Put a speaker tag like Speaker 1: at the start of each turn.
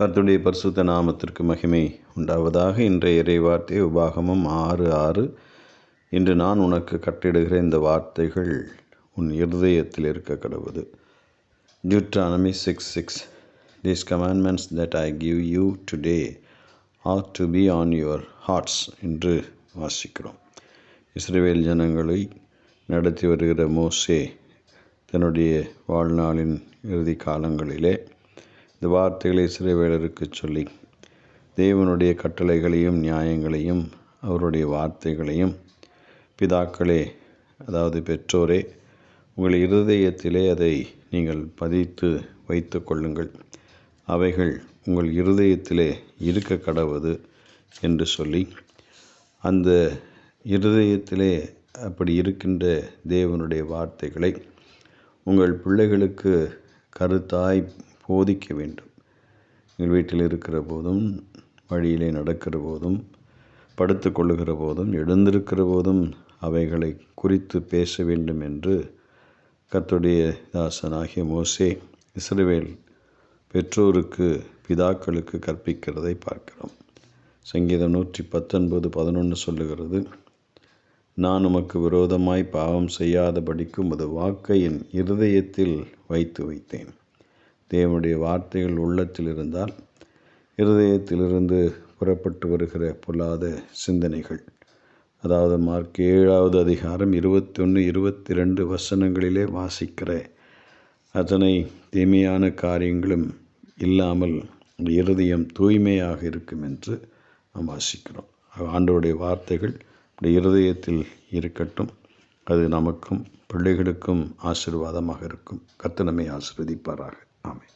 Speaker 1: கர்த்துடைய பரிசுத்த நாமத்திற்கு மகிமை உண்டாவதாக. இன்றைய இறைவார்த்தை உபாகமம் ஆறு ஆறு. இன்று நான் உனக்கு கட்டிடுகிற இந்த வார்த்தைகள் உன் இருதயத்தில் இருக்க கடவுது. Deuteronomy six six these commandments that I give you today are to be on your hearts என்று வாசிக்கிறோம். இஸ்ரேல் ஜனங்களை நடத்தி வருகிற மோசே தன்னுடைய வாழ்நாளின் இறுதி காலங்களிலே இந்த வார்த்தைகளை இஸ்ரேவேலருக்கு சொல்லி தேவனுடைய கட்டளைகளையும் நியாயங்களையும் அவருடைய வார்த்தைகளையும் பிதாக்களே அதாவது பெற்றோரே உங்கள் இருதயத்திலே அதை நீங்கள் பதித்து வைத்து கொள்ளுங்கள். அவைகள் உங்கள் இருதயத்திலே இருக்க கடவுது என்று சொல்லி அந்த இருதயத்திலே அப்படி இருக்கின்ற தேவனுடைய வார்த்தைகளை உங்கள் பிள்ளைகளுக்கு கருத்தாய் போதிக்க வேண்டும். எங்கள் வீட்டில் இருக்கிற போதும் வழியிலே நடக்கிற போதும் படுத்து கொள்ளுகிற போதும் எழுந்திருக்கிற போதும் அவைகளை குறித்து பேச வேண்டும் என்று கத்துடைய தாசனாகிய மோசே இஸ்ரவேல் பெற்றோருக்கு பிதாக்களுக்கு கற்பிக்கிறதை பார்க்கிறோம். சங்கீதம் நூற்றி பத்தொன்பது பதினொன்று சொல்லுகிறது நான் உமக்கு விரோதமாய் பாவம் செய்யாதபடிக்கும் அது வாக்கை என் இருதயத்தில் வைத்து வைத்தேன். தேவனுடைய வார்த்தைகள் உள்ளத்தில் இருந்தால் இருதயத்திலிருந்து புறப்பட்டு வருகிற பொல்லாத சிந்தனைகள். அதாவது மார்க் ஏழாவது அதிகாரம் இருபத்தி ஒன்று இருபத்தி ரெண்டு வசனங்களிலே வாசிக்கிற அத்தனை தீமையான காரியங்களும் இல்லாமல் இருதயம் தூய்மையாக இருக்கும் என்று நாம் வாசிக்கிறோம். ஆண்டோடைய வார்த்தைகள் இருதயத்தில் இருக்கட்டும். அது நமக்கும் பிள்ளைகளுக்கும் ஆசிர்வாதமாக இருக்கும். கத்தனமை ஆசிர்வதிப்பாராக. Amen.